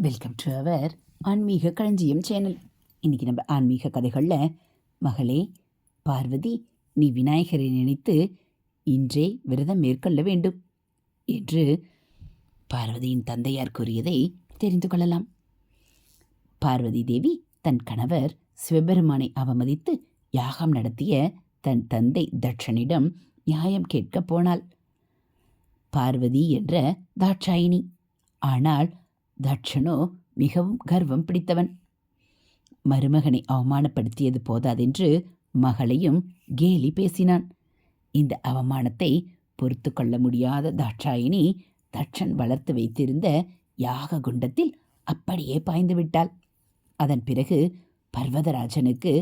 Welcome to our ஆன்மீக களஞ்சியம் channel இன்றைக்கி நம்ம ஆன்மீக கதைகளில் மகளே பார்வதி நீ விநாயகரை நினைத்து இன்றே விரதம் மேற்கொள்ள வேண்டும் என்று பார்வதியின் தந்தையார் கூறியதை தெரிந்து கொள்ளலாம். பார்வதி தேவி தன் கணவர் சிவபெருமானை அவமதித்து யாகம் நடத்திய தன் தந்தை தட்சனிடம் நியாயம் கேட்கப் போனாள். பார்வதி என்ற தாட்சாயினி. ஆனால் தட்சனோ மிகவும் கர்வம் பிடித்தவன். மருமகனை அவமானப்படுத்தியது போதாதென்று மகளையும் கேலி பேசினான். இந்த அவமானத்தை பொறுத்து கொள்ள முடியாத தாட்சாயினி தட்சன் வளர்த்து வைத்திருந்த யாக குண்டத்தில் அப்படியே பாய்ந்து விட்டாள். அதன் பிறகு பர்வதராஜனுக்கு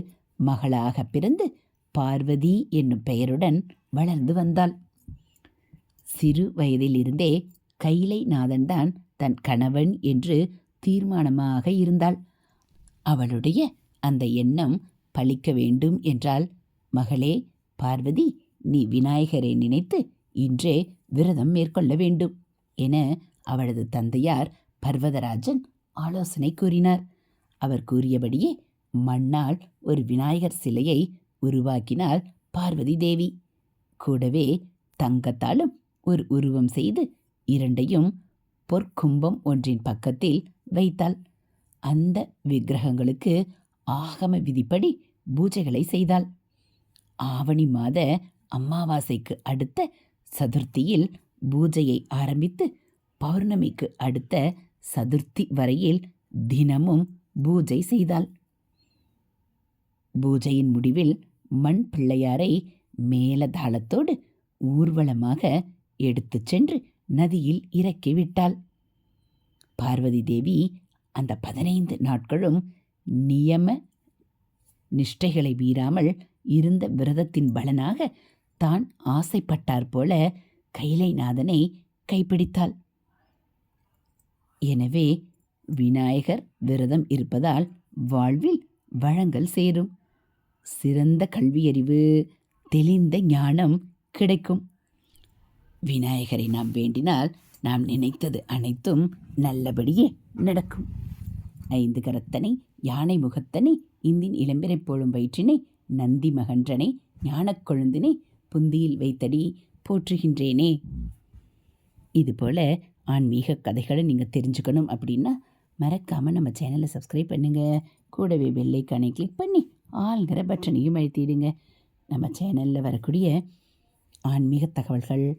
மகளாக பிறந்து பார்வதி என்னும் பெயருடன் வளர்ந்து வந்தாள். சிறு வயதிலிருந்தே கைலை நாதன்தான் தன் கணவன் என்று தீர்மானமாக இருந்தாள். அவளுடைய அந்த எண்ணம் பழிக்க வேண்டும் என்றால் மகளே பார்வதி நீ விநாயகரை நினைத்து இன்றே விரதம் மேற்கொள்ள வேண்டும் என அவளது தந்தையார் பர்வதராஜன் ஆலோசனை கூறினார். அவர் கூறியபடியே மண்ணால் ஒரு விநாயகர் சிலையை உருவாக்கினாள் பார்வதி தேவி. கூடவே தங்கத்தாலும் ஒரு உருவம் செய்து இரண்டையும் பொற்கும்பம் ஒன்றின் பக்கத்தில் வைத்தாள். அந்த விக்கிரகங்களுக்கு ஆகம விதிப்படி பூஜைகளை செய்தாள். ஆவணி மாத அமாவாசைக்கு அடுத்த சதுர்த்தியில் பூஜையை ஆரம்பித்து பௌர்ணமிக்கு அடுத்த சதுர்த்தி வரையில் தினமும் பூஜை செய்தாள். பூஜையின் முடிவில் மண் பிள்ளையாரை மேலதாளத்தோடு ஊர்வலமாக எடுத்துச் சென்று நதியில் இறக்கிவிட்டாள். பார்வதி தேவி அந்த பதினைந்து நாட்களும் நியம நிஷ்டைகளை மீறாமல் இருந்த விரதத்தின் பலனாக தான் ஆசைப்பட்டார் போல கைலைநாதனை கைப்பிடித்தாள். எனவே விநாயகர் விரதம் இருப்பதால் வாழ்வில் வழங்கல் சேரும். சிறந்த கல்வியறிவு தெளிந்த ஞானம் கிடைக்கும். விநாயகரை நாம் வேண்டினால் நாம் நினைத்தது அனைத்தும் நல்லபடியே நடக்கும். ஐந்து கரத்தனை யானை முகத்தனை இந்தின் இளம்பிரை போலும் வயிற்றினை நந்தி மகன்றனை ஞானக் கொழுந்தினை புந்தியில் வைத்தடி போற்றுகின்றேனே. இதுபோல் ஆன்மீக கதைகளை நீங்கள் தெரிஞ்சுக்கணும் அப்படின்னா மறக்காமல் நம்ம சேனலை சப்ஸ்கிரைப் பண்ணுங்கள் கூடவே பெல்லைக்கானை கிளிக் பண்ணி ஆள்கிற பட்டனையும் அழுத்திடுங்க. நம்ம சேனலில் வரக்கூடிய ஆன்மீக தகவல்கள்